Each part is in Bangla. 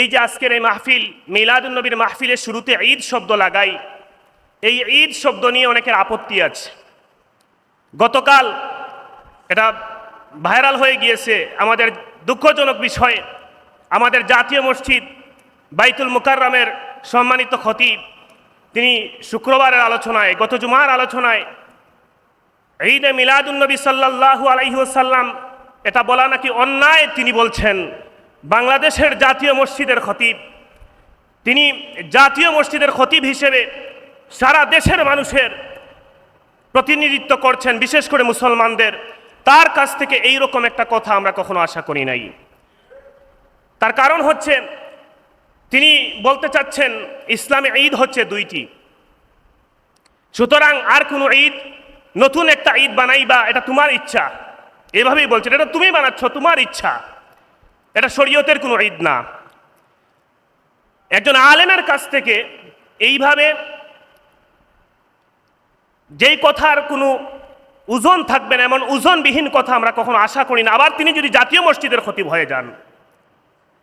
এই যে আজকের এই মাহফিল মিলাদুন্নবীর মাহফিলের শুরুতে ঈদ শব্দ লাগাই। এই ঈদ শব্দ নিয়ে অনেকের আপত্তি আছে। গতকাল এটা ভাইরাল হয়ে গিয়েছে আমাদের দুঃখজনক বিষয়ে। আমাদের জাতীয় মসজিদ বাইতুল মুকাররমের সম্মানিত খতিব, তিনি শুক্রবারের আলোচনায়, গত জুমার আলোচনায় ঈদে মিলাদুন্নবী সাল্লাল্লাহু আলাইহি ওয়াসাল্লাম এটা বলা নাকি অন্যায় তিনি বলছেন। বাংলাদেশের জাতীয় মসজিদের খতিব। তিনি জাতীয় মসজিদের খতিব হিসেবে সারা দেশের মানুষের প্রতিনিধিত্ব করছেন, বিশেষ করে মুসলমানদের। তার কাছ থেকে এই রকম একটা কথা আমরা কখনো আশা করি নাই। তার কারণ হচ্ছে, তিনি বলতে চাচ্ছেন, ইসলামে ঈদ হচ্ছে দুইটি। সুতরাং আর কোনো ঈদ, নতুন একটা ঈদ বানাইবা, এটা তোমার ইচ্ছা। এভাবেই বলছেন, এটা তুমি বানাচ্ছ, তোমার ইচ্ছা। এটা শরীয়তের কোনো ঈদ না। একজন আলেমের কাছ থেকে এইভাবে যেই কথার কোনো ওজন থাকবে না, এমন ওজনবিহীন কথা আমরা কখনো আশা করি না। আবার তিনি যদি জাতীয় মসজিদের খতিব হয়ে যান,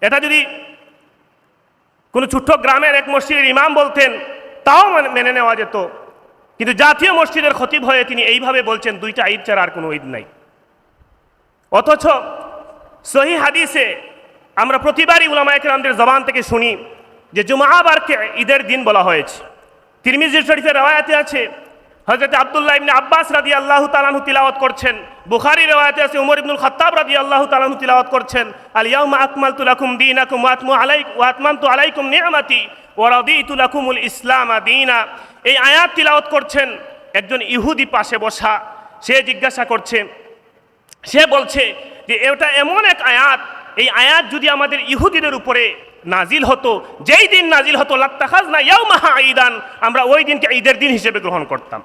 এটা যদি কোনো ছোট্ট গ্রামের এক মসজিদের ইমাম বলতেন, তাও মানে- মেনে নেওয়া যেত। কিন্তু জাতীয় মসজিদের খতিব হয়ে তিনি এইভাবে বলছেন, দুইটা ঈদ ছাড়া আর কোনো ঈদ নাই। অথচ সহি হাদিসে আমরা প্রতিবারই উলামা একরামদের জবান থেকে শুনি যে জুমাবারকে ঈদের দিন বলা হয়েছে। তিরমিজি শরীফের রেওয়ায়াতে আছে হজরত আবদুল্লাহ ইবনে আব্বাস রাদি আল্লাহ তালাহু তিলাওয়াত করছেন। বুখারি রেওয়ায়াতে আছে, উমর ইবনুল খত্তাব রাদি আল্লাহ তালাহু তিলাওয়াত করছেন, আল ইয়াউমা আকমালতু লাকুম দীনাকুম ওয়া আতমু আলাইক, ওয়া আতমামতু আলাইকুম নি'মাতি ওয়া রাদিতু লাকুমুল ইসলাম দীনা। এই আয়াত তিলাওয়াত করছেন একজন ইহুদি পাশে বসা, সে জিজ্ঞাসা করছে, সে বলছে যে, এটা এমন এক আয়াত এই আয়াত যদি আমাদের ইহুদিদের উপরে নাজিল হতো, যেই দিন নাজিল হতো লাত্তাখাজ না ইয়াও মাহা ঈদান, আমরা ওই দিনকে ঈদের দিন হিসেবে গ্রহণ করতাম।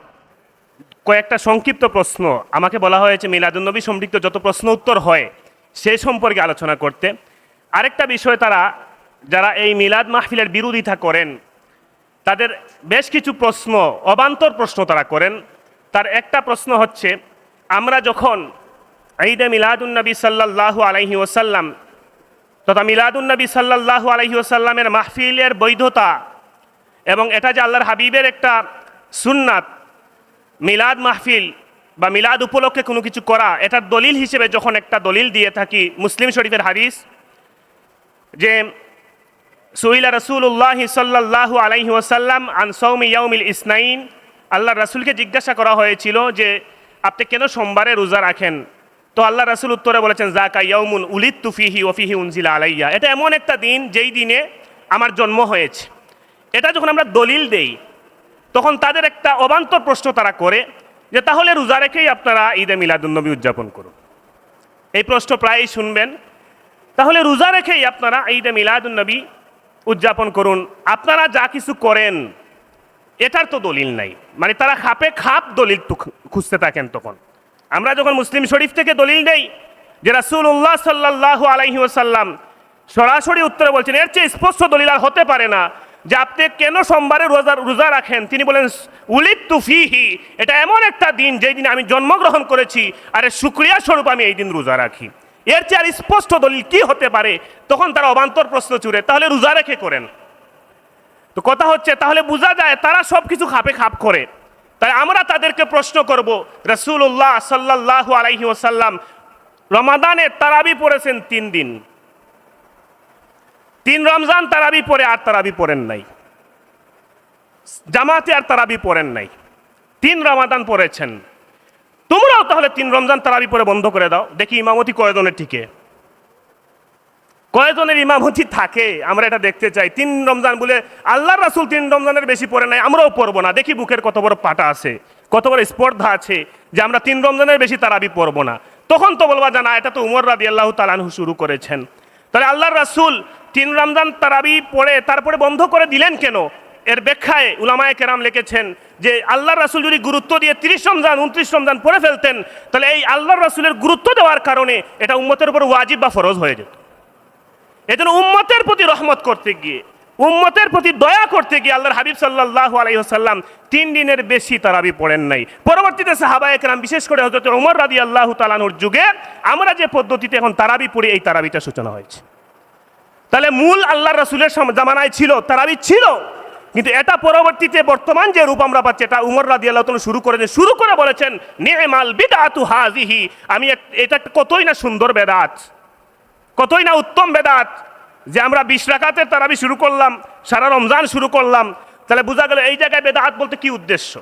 কয়েকটা সংক্ষিপ্ত প্রশ্ন। আমাকে বলা হয়েছে মিলাদুন্নবী সম্পৃক্ত যত প্রশ্ন উত্তর হয়, সে সম্পর্কে আলোচনা করতে। আরেকটা বিষয় তারা, যারা এই মিলাদ মাহফিলের বিরোধিতা করেন, তাদের বেশ কিছু প্রশ্ন, অবান্তর প্রশ্ন তারা করেন। তার একটা প্রশ্ন হচ্ছে, আমরা যখন ঈদে মিলাদুন্নবী সাল্লাল্লাহু আলাইহি ওসাল্লাম তথা মিলাদুন্নবী সাল্লাল্লাহু আলাইহি ওসাল্লামের মাহফিলের বৈধতা এবং এটা যে আল্লাহর হাবিবের একটা সুন্নাত, মিলাদ মাহফিল বা মিলাদ উপলক্ষে কোনো কিছু করা, এটার দলিল হিসেবে যখন একটা দলিল দিয়ে থাকি মুসলিম শরীফের হাদিস, যে সুইলা রসুল্লাহ সাল্লাহ আলাইহি ওসাল্লাম আন সৌমি ইয়াউমিল ইসনাইন আল্লাহ রাসুলকে জিজ্ঞাসা করা হয়েছিল যে, আপনি কেন সোমবারে রোজা রাখেন? তো আল্লাহ রাসুল উত্তরে বলেছেন জাকা ইয়াউমুন উলিদ তুফিহি ওফিহি উনজিলা আলাইয়া। এটা এমন একটা দিন যেই দিনে আমার জন্ম হয়েছে। এটা যখন আমরা দলিল দেই, তখন তাদের একটা অবান্তর প্রশ্ন তারা করে যে, তাহলে রোজা রেখেই আপনারা ঈদে মিলাদুন্নবী উদযাপন করুন। এই প্রশ্ন প্রায়ই শুনবেন, তাহলে রোজা রেখেই আপনারা ঈদে মিলাদুন্নবী উদযাপন করুন। আপনারা যা কিছু করেন, এটার তো দলিল নাই। মানে তারা খাপে খাপ দলিল খুঁজতে থাকেন তখন। আমরা যখন মুসলিম শরীফ থেকে দলিল নেই যে রাসূলুল্লাহ সাল্লাল্লাহু আলাইহি ওয়াসাল্লাম সরাসরি উত্তরে বলছেন, এর চেয়ে স্পষ্ট দলিল আর হতে পারে না যে আপনি কেন সোমবারে রোজা রোজা রাখেন? তিনি বলেন উলিদ তুফিহি এটা এমন একটা দিন যেই দিন আমি জন্মগ্রহণ করেছি, আর শুক্রিয়া স্বরূপ আমি এই দিন রোজা রাখি। এর চেয়ে আর স্পষ্ট দলিল কি হতে পারে? তখন তারা অবান্তর প্রশ্ন চুরে তাহলে রোজা রেখে করেন। তো কথা হচ্ছে, তাহলে বোঝা যায় তারা সব কিছু খাপে খাপ করে। তাই আমরা তাদেরকে প্রশ্ন করব রসুল্লাহ সাল্লাহ আলাইহি ওসাল্লাম রমাদানে তারাবি পড়েছেন তিন দিন। তিন রমজান তারাবি পরে আর তারাবি পড়েন নাই। জামাতে আর তারাবি পড়েন নাই। তিন রমাদান পড়েছেন। তোমরাও তাহলে তিন রমজান তারাবি পরে বন্ধ করে দাও। দেখি ইমামতি কয়জনের টিকে কয়জনের ইমামতি থাকে? আমরা এটা দেখতে চাই। তিন রমজান বলে আল্লাহ রাসুল তিন রমজানের বেশি পড়ে নাই, আমরাও পড়ব না। দেখি বুকের কত বড় পাটা আছে, কত বড় স্পর্ধা আছে যে আমরা তিন রমজানের বেশি তারাবি পড়ব না। তখন তো বলবা জানা এটা তো উমর রাদি আল্লাহ তালানহু শুরু করেছেন। তাহলে আল্লাহর রাসুল তিন রমজান তারাবি পড়ে, তারপরে বন্ধ করে দিলেন কেন? এর ব্যাখ্যায় উলামায়ে কেরাম লিখেছেন যে আল্লাহ রাসুল যদি গুরুত্ব দিয়ে তিরিশ রমজান, উনত্রিশ রমজান পড়ে ফেলতেন, তাহলে এই আল্লাহর রাসুলের গুরুত্ব দেওয়ার কারণে এটা উম্মতের উপর ওয়াজিব বা ফরজ হয়ে যেত। এজন্য উম্মতের প্রতি রহমত করতে গিয়ে, উম্মতের প্রতি দয়া করতে গিয়ে আল্লাহর হাবিব সাল্লাহ আলাইসাল্লাম তিন দিনের বেশি তারাবি পড়েন নাই। পরবর্তীতে সাহাবা একরাম বিশেষ করে হজরত ওমর রাদি আল্লাহ তালানুর যুগে, আমরা যে পদ্ধতিতে এখন তারাবি পড়ি, এই তারাবিটা সূচনা হয়েছে। তাহলে মূল আল্লাহ রসুলের জামানায় ছিল, তারাবি ছিল। কিন্তু এটা পরবর্তীতে বর্তমান যে রূপ আমরা পাচ্ছি, এটা উমর রাদি আল্লাহ শুরু করে শুরু করে বলেছেন, নেমাল বিদাতু হাজিহি আমি এটা কতই না সুন্দর বেদাত। কতই না উত্তম বেদাত যে আমরা বিশ রাকাতের তারাবি শুরু করলাম, সারা রমজান শুরু করলাম, তাহলে বোঝা গেল এই জায়গায় বেদাত বলতে কি উদ্দেশ্য?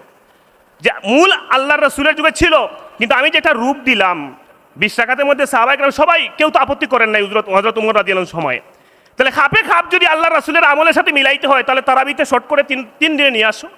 যে মূল আল্লাহর রসুলের যুগে ছিল, কিন্তু আমি যেটা রূপ দিলাম, বিশ রাকাতের মধ্যে সাহাবাই সবাই কেউ তো আপত্তি করেন নাই হজরত হজরত উমর রাদি সময়। তাহলে খাপে খাপ যদি আল্লাহ রাসুলের আমলের সাথে মিলাইতে হয়, তাহলে তারাবিতে শর্ট করে তিন তিন দিনে নিয়ে আসো।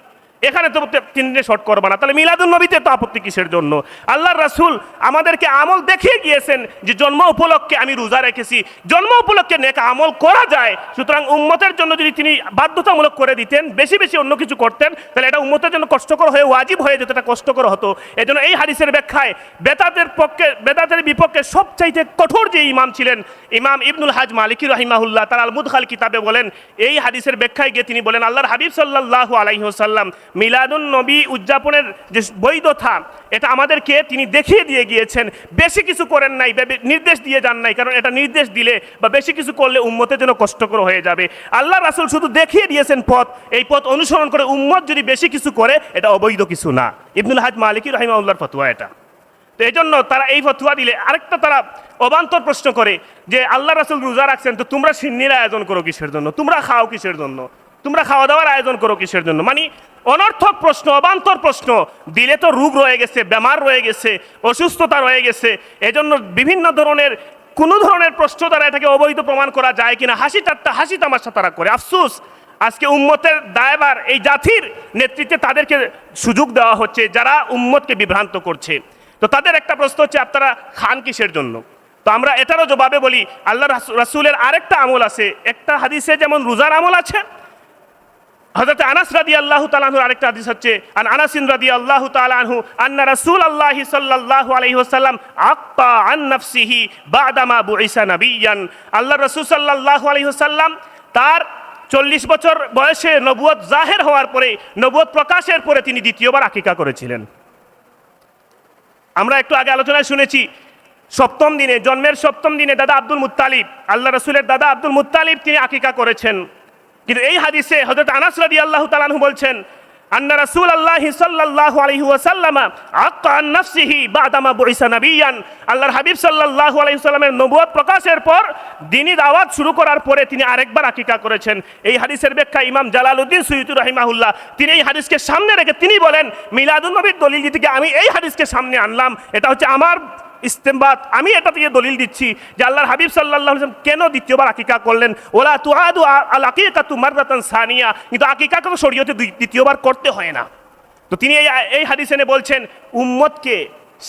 এখানে তো তিন দিনে শর্ট করবা না। তাহলে মিলাদুল নবীতে তো আপত্তি কিসের জন্য? আল্লাহ রাসুল আমাদেরকে আমল দেখিয়ে গিয়েছেন যে জন্ম উপলক্ষে আমি রোজা রেখেছি। জন্ম উপলক্ষে নেক আমল করা যায়। সুতরাং উম্মতের জন্য যদি তিনি বাধ্যতামূলক করে দিতেন, বেশি বেশি অন্য কিছু করতেন, তাহলে এটা উম্মতের জন্য কষ্টকর হয়ে ওয়াজিব হয়ে যেত এটা কষ্টকর হতো। এই জন্য এই হাদিসের ব্যাখ্যায় বেতাদের পক্ষে বেতাদের বিপক্ষে সবচাইতে কঠোর যে ইমাম ছিলেন ইমাম ইবনুল হাজ মালিকি রহিমাহুল্লাহ, তার আল মুদখাল কিতাবে বলেন, এই হাদিসের ব্যাখ্যায় গিয়ে তিনি বলেন, আল্লাহর হাবিব সাল্লাল্লাহু আলাইহি ওয়াসাল্লাম মিলাদুন নবী উদযাপনের যে বৈধতা, এটা আমাদেরকে তিনি দেখিয়ে দিয়ে গিয়েছেন। বেশি কিছু করেন নাই নির্দেশ দিয়ে যান নাই, কারণ এটা নির্দেশ দিলে বা বেশি কিছু করলে উম্মতের জন্য কষ্টকর হয়ে যাবে। আল্লাহ রাসুল শুধু দেখিয়ে দিয়েছেন পথ, এই পথ অনুসরণ করে উম্মত যদি বেশি কিছু করে, এটা অবৈধ কিছু না। ইবনুল হাজ মালিকি রহিমাউল্লাহর ফতুয়া এটা। তো এই জন্য তারা এই ফতুয়া দিলে আরেকটা তারা অবান্তর প্রশ্ন করে যে, আল্লাহ রাসুল রোজা রাখছেন, তো তোমরা সিন্নির আয়োজন করো কিসের জন্য? তোমরা খাও কিসের জন্য? তোমরা খাওয়া দাওয়ার আয়োজন করো কিসের জন্য? মানে অনর্থক প্রশ্ন, অবান্তর প্রশ্ন। দিলে তো রোগ রয়ে গেছে, বেমার রয়ে গেছে, অসুস্থতা রয়ে গেছে। এজন্য বিভিন্ন ধরনের, কোনো ধরনের প্রশ্ন দ্বারা এটাকে অবৈধ প্রমাণ করা যায় কিনা, হাসি ঠাট্টা, হাসি তামাশা তারা করে। আফসোস, আজকে উম্মতের দায়বার এই জাতির নেতৃত্বে তাদেরকে সুযোগ দেওয়া হচ্ছে, যারা উম্মতকে বিভ্রান্ত করছে। তো তাদের একটা প্রশ্ন হচ্ছে, আপনারা খান কিসের জন্য? তো আমরা এটারও জবাবে বলি, আল্লাহ রাসূ- রাসূলের আরেকটা আমল আছে। একটা হাদিসে যেমন রোজার আমল আছে হযরত আনাস রাদিয়াল্লাহু আল্লাহ আনহুর আরেকটা হাদিস হচ্ছে, আন আনাসিন রাদিয়াল্লাহু তাআলা আনহু আন্না রাসূলুল্লাহি সাল্লাল্লাহু আলাইহি ওয়াসাল্লাম আক্তা আন নাফসিহি বাদামা বুইসা নাবিয়ান। আল্লাহ রাসূল সাল্লাল্লাহু আলাইহি ওয়াসাল্লাম তার চল্লিশ বছর বয়সে নবুয়ত জাহের হওয়ার পরে নবুয়ত প্রকাশের পরে তিনি দ্বিতীয়বার আকিকা করেছিলেন। আমরা একটু আগে আলোচনায় শুনেছি, সপ্তম দিনে, জন্মের সপ্তম দিনে দাদা আব্দুল মুত্তালিব আল্লাহ রসুলের দাদা আব্দুল মুত্তালিব তিনি আকিকা করেছেন। কিন্তু এই হাদিসে হজরত আনাস রাদি আল্লাহ তালানহু বলছেন, আন্না রাসূল আল্লাহ সাল্লাল্লাহু আলাইহি ওয়াসাল্লাম আক্কা আন নাফসিহি বাদামা বুইসা নাবিয়ান। আল্লাহর হাবিব সাল্লাল্লাহু আলাইহি ওয়াসাল্লামের নবুয়ত প্রকাশের পর দিনী দাওয়াত শুরু করার পরে তিনি আরেকবার আকিকা করেছেন। এই হাদিসের ব্যাখ্যা ইমাম জালালউদ্দিন সুয়ুতি রাহিমাহুল্লাহ, তিনি এই হাদিসকে সামনে রেখে তিনি বলেন, মিলাদুন নবীর দলিল থেকে আমি এই হাদিসকে সামনে আনলাম। এটা হচ্ছে আমার ইস্তেমবাদ। আমি এটা থেকে দলিল দিচ্ছি যে আল্লাহর হাবিব সাল্লাহ কেন দ্বিতীয়বার আকিকা করলেন? ওলা তুয়াদু আল আকিকা তু মাররাতান সানিয়া। কিন্তু আকিকা তো শরীয়তে দ্বিতীয়বার করতে হয় না। তো তিনি এই এই হাদিসেনে বলছেন, উম্মতকে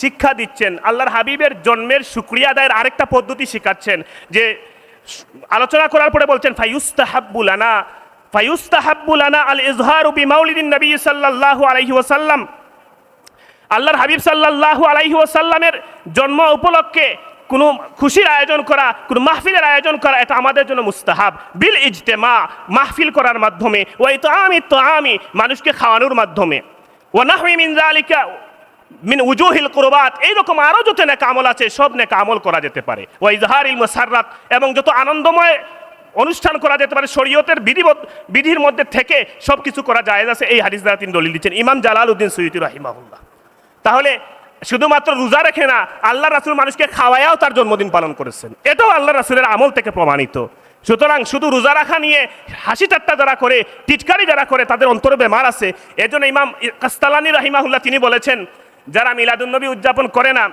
শিক্ষা দিচ্ছেন, আল্লাহর হাবিবের জন্মের শুক্রিয়া আদায়ের আরেকটা পদ্ধতি শেখাচ্ছেন, যে আলোচনা করার পরে বলছেন ফাইউস্তাহাব্বুলানা ফাইউস্তাহাব্বুলানা আল ইজহারু বিমাউলিদিন নবী সাল্লাল্লাহু আলাইহি ওয়াসাল্লাম। আল্লাহর হাবিব সাল্লাল্লাহু আলাইহি ওয়াসাল্লামের জন্ম উপলক্ষে কোনো খুশির আয়োজন করা, কোনো মাহফিলের আয়োজন করা, এটা আমাদের জন্য মুস্তাহাব। বিল ইজতেমা, মাহফিল করার মাধ্যমে ওই তো আমি তো আমি মানুষকে খাওয়ানোর মাধ্যমে। ও নাহমি মিন জালিকা মিন উজুহিল কুরবাত এইরকম আরও যত নেক আমল আছে, সব নেক আমল করা যেতে পারে। ও ইজহার ইল মুসাররাত, এবং যত আনন্দময় অনুষ্ঠান করা যেতে পারে, শরীয়তের বিধি বিধির মধ্যে থেকে সব কিছু করা যায় আছে, এই হাদিস দ্বারা তিনি দলিল দিচ্ছেন। ইমাম জালাল উদ্দিন সৈয়দ রাহিমাহুল্লাহ। তাহলে শুধুমাত্র রোজা রেখে না, আল্লাহ রাসুল মানুষকে খাওয়ায়াও তার জন্মদিন পালন করেছেন। এটাও আল্লাহ রাসুলের আমল থেকে প্রমাণিত। সুতরাং শুধু রোজা রাখা নিয়ে হাসি ঠাট্টা যারা করে, টিটকারি যারা করে, তাদের অন্তরে বেমার আছে। এজন্য ইমাম কাস্তালানি রাহিমাহুল্লাহ তিনি বলেছেন, যারা মিলাদুন্নবী উদযাপন করে না,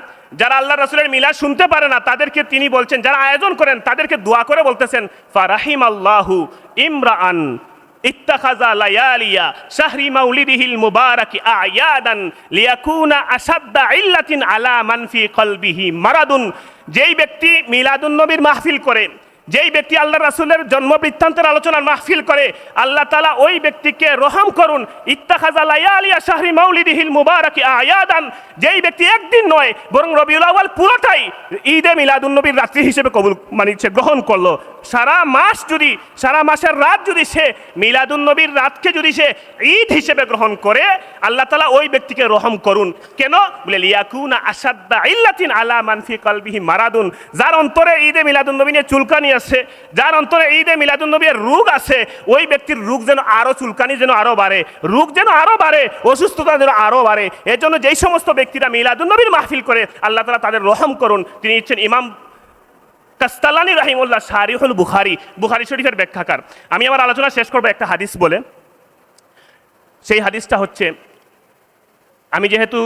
যারা আল্লাহ রাসুলের মিলাদ শুনতে পারে না, তাদেরকে তিনি বলছেন, যারা আয়োজন করেন, তাদেরকে দোয়া করে বলতেছেন ফারাহিম আল্লাহু ইমরাআন ইত্তাখাযা লায়ালিয়া শাহরি মাউলিদিহিল মুবারাকি আয়াদান লিয়াকুনা আসাদ্দা ইল্লাতিন আলা মানফি কলবিহি মারাদুন। যেই ব্যক্তি মিলাদুন নবীর মাহফিল করে যেই ব্যক্তি আল্লাহ রাসুলের জন্ম বৃত্তান্তের আলোচনার মাহফিল করে, আল্লাহ তালা ওই ব্যক্তিকে রহম করুন। ইত্তাখাযা লায়ালিয়া শাহরি মাউলিদিহিল মুবারাকি আয়াদান। যেই ব্যক্তি একদিন নয়, বরং রবিউল আউয়াল পুরোটাই ঈদে মিলাদুন নবীর রাত্রি হিসেবে কবুল মানে গ্রহণ করল। সারা মাস যদি, সারা মাসের রাত যদি সে মিলাদুন নবীর রাতকে যদি সে ঈদ হিসেবে গ্রহণ করে, আল্লাহ তালা ওই ব্যক্তিকে রহম করুন। কেন? বলে, লিয়াকুনা আসাদ্দা ইল্লাতিন আলা মানফি কলবিহি মারাদুন। যার অন্তরে ঈদে মিলাদুন নবী নিয়ে চুলকানি আছে, যার অন্তরে ঈদে মিলাদুন নবীর রোগ আছে, ওই ব্যক্তির রোগ যেন আরও চুলকানি যেন আরও বাড়ে, রোগ যেন আরও বাড়ে, অসুস্থতা যেন আরও বাড়ে এর জন্য যেই সমস্ত ব্যক্তিরা মিলাদুন নবীর মাহফিল করে, আল্লাহ তালা তাদের রহম করুন। তিনি ইচ্ছেন ইমাম কাস্তালানি রাহিমুল্লাহ শারিহুল বুখারি বুখারি শরীফের ব্যাখ্যাকার। আমি আমার আলোচনা শেষ করব একটা হাদিস বলে। সেই হাদিসটা হচ্ছে, আমি যেহেতু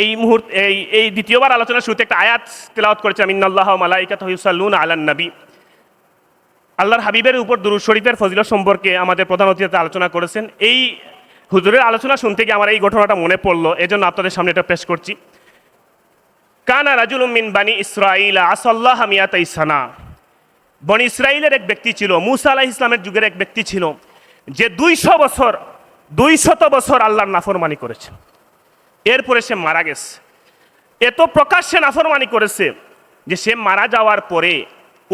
এই মুহূর্তে, এই এই দ্বিতীয়বার আলোচনা শুরুতে একটা আয়াত তেলাওয়াত করেছিলাম, ইন্নাল্লাহ মালাইকাত হুসাল্লুন আলান নবী আল্লাহর হাবিবের উপর দুরুদ শরীফের ফজিলত সম্পর্কে আমাদের প্রধান অতিথি আলোচনা করেছেন। এই হুজুরের আলোচনা শুনতে গিয়ে আমার এই ঘটনাটা মনে পড়ল, এজন্য আপনাদের সামনে এটা পেশ করছি। কানা রাজুল মিন বানি ইসরাইল আসল্লাহ মিয়াত ইসানা বনি ইসরাইলের এক ব্যক্তি ছিল, মুসা আলাহ ইসলামের যুগের এক ব্যক্তি ছিল, যে দুইশো বছর, দুইশত বছর আল্লাহর নাফরমানি করেছে। এরপরে সে মারা গেছে। এত প্রকাশ্যে নাফরমানি করেছে যে সে মারা যাওয়ার পরে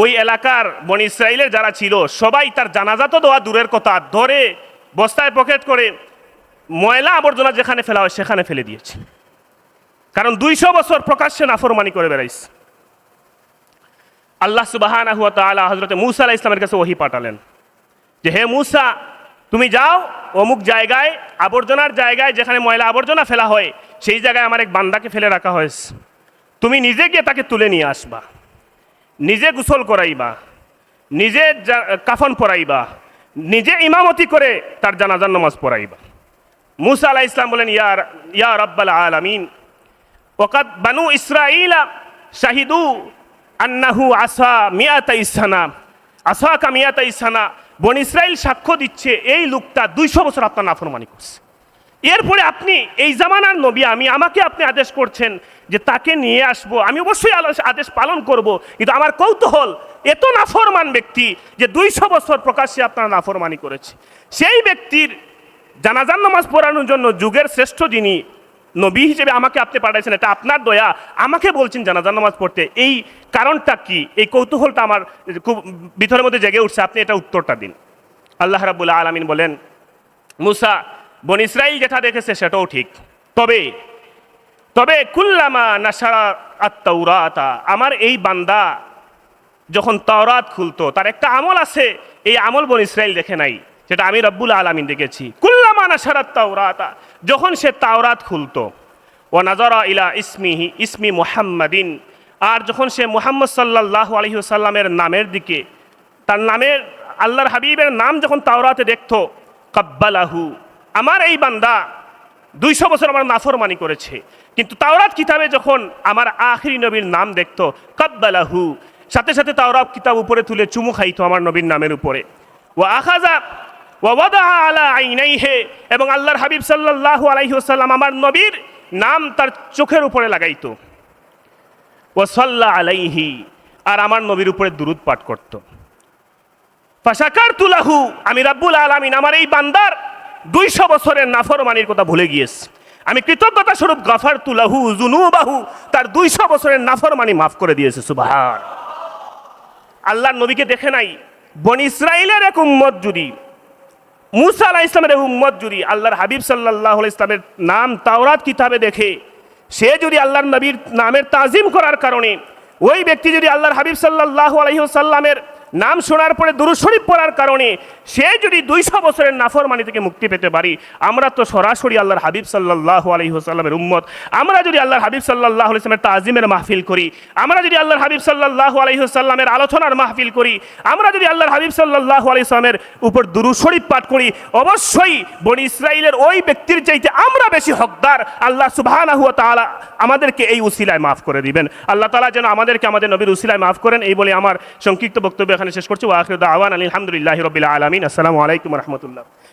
ওই এলাকার বনি ইসরায়েলের যারা ছিল, সবাই তার জানাজা তো দেওয়া দূরের কথা, ধরে বস্তায় পকেট করে ময়লা আবর্জনা যেখানে ফেলা হয় সেখানে ফেলে দিয়েছে। কারণ দুইশো বছর প্রকাশ্যে নাফরমানি করে বেড়াইছে। আল্লাহ সুবাহানা হুয়া তালা হজরতে মুসা আলাহ ইসলামের কাছে ওহি পাঠালেন যে, হে মুসা, তুমি যাও, অমুক জায়গায়, আবর্জনার জায়গায় যেখানে ময়লা আবর্জনা ফেলা হয়, সেই জায়গায় আমার এক বান্দাকে ফেলে রাখা হয়েছে। তুমি নিজে গিয়ে তাকে তুলে নিয়ে আসবা। নিজে গোসল করাইবা, নিজে কাফন পরাইবা, নিজে ইমামতি করে তার জানাজার নামাজ পড়াইবা। মুসা আলাহ ইসলাম বলেন ইয়ার ইয়া রব্বাল আলামিন, ওকাদ বানু ইসরাইলা শাহিদু আন্নাহু আসা মিয়াতা ইসানা আসা কা মিয়াতা ইসানা বন ইসরাইল সাক্ষ্য দিচ্ছে এই লোকটা দুইশো বছর আপনার নাফরমানি করছে। এরপরে আপনি এই জামানার নবী, আমি, আমাকে আপনি আদেশ করছেন যে তাকে নিয়ে আসব। আমি অবশ্যই আদেশ পালন করব। কিন্তু আমার কৌতূহল, এত নাফরমান ব্যক্তি যে দুইশো বছর প্রকাশ্যে আপনারা নাফরমানি করেছে। সেই ব্যক্তির জানাজান নামাজ পড়ানোর জন্য যুগের শ্রেষ্ঠ যিনি নবী হিসেবে আমাকে আপনি পাঠাইছেন, এটা আপনার দয়া। আমাকে বলছেন জানাজান নামাজ পড়তে। এই কারণটা কি? এই কৌতূহলটা আমার খুব ভিতরের মধ্যে জেগে উঠছে। আপনি এটা উত্তরটা দিন। আল্লাহ রাবুল্লাহ আলমিন বলেন, মুসা বন ইসরাইল যেটা দেখেছে সেটাও ঠিক। তবে তবে কুল্লামা নাসারা আত্মাউরাতা আমার এই বান্দা যখন তাওরাত খুলতো, তার একটা আমল আছে, এই আমল বন ইসরাইল দেখে নাই সেটা আমি রব্বুল আলমিন দেখেছি। কুল্লামা নাসারাত তাওরাতা যখন সে তাওরাত খুলতো ও নাজরা ইলা ইসমিহি, ইসমি মুহাম্মাদিন, আর যখন সে মুহাম্মদ সাল্লাহ আলহিহসাল্লামের নামের দিকে, তার নামের, আল্লাহর হাবিবের নাম যখন তাওরাতে দেখতো, কাব্বালাহু আমার এই বান্দা দুইশো বছর আমার নাফরমানি করেছে। কিন্তু তাওরাত কিতাবে যখন আমার আখরি নবীর নাম দেখত, কাব্বালাহু, সাথে সাথে তাওরাত কিতাব উপরে তুলে চুমু খাইতো আমার নবীর নামের উপরে। ও আখাজা আলা আইনাইহে, এবং আল্লাহর হাবিব সাল্লাল্লাহু আলাইহি আমার নবীর নাম তার চোখের উপরে লাগাইতো। ও সাল্লা আলাইহি, আর আমার নবীর উপরে দুরুদ পাঠ করতো। ফাশাকার তুলাহু আমি রাব্বুল আলামিন, আমার এই বান্দার দুইশো বছরের নাফরমানির কথা ভুলে গিয়েছে। আমি কৃতজ্ঞতা স্বরূপ গাফার তুলাহু জুনুবাহু তার দুইশো বছরের নাফরমানি মাফ করে দিয়েছে সুবাহার আল্লাহর নবীকে দেখে নাই, বন ইসরায়েলের এক উম্মত যদি, মুসা আলাহ ইসলামের এক উম্মত যদি, আল্লাহর হাবিব সাল্লাহ ইসলামের নাম তাওরাত কিতাবে দেখে, সে যদি আল্লাহর নবীর নামের তাজিম করার কারণে, ওই ব্যক্তি যদি আল্লাহর হাবিব সাল্লাহ আলহিহসাল্লামের নাম শোনার পরে দুরুশরীফ পড়ার কারণে সে যদি দুইশো বছরের নাফরমানি থেকে মুক্তি পেতে পারি, আমরা তো সরাসরি আল্লাহর হাবিব সাল্লাহ আলহিহসাল্লামের উম্মত। আমরা যদি আল্লাহর হাবিব সাল্লাহ ইসলামের তাজিমের মাহফিল করি, আমরা যদি আল্লাহর হাবিব সাল্লাহ আলহিহসাল্লামের আলোচনার মাহফিল করি, আমরা যদি আল্লাহর হাবিব সাল্লাহ আলাইসলামের উপর দুরুশরীফ পাঠ করি, অবশ্যই বনি ইসরায়েলের ওই ব্যক্তির চাইতে আমরা বেশি হকদার। আল্লাহ সুবহানাহু ওয়া তাআলা আমাদেরকে এই উসিলায় মাফ করে দিবেন। আল্লাহ তালা যেন আমাদেরকে আমাদের নবীর উসিলায় মাফ করেন, এই বলে আমার সংক্ষিপ্ত বক্তব্য এখানে শেষ করছি। ওয়া আখিরু দাওয়ানা আলহামদুলিল্লাহি রাব্বিল আলামিন। আসসালামু আলাইকুম রাহমাতুল্লাহ।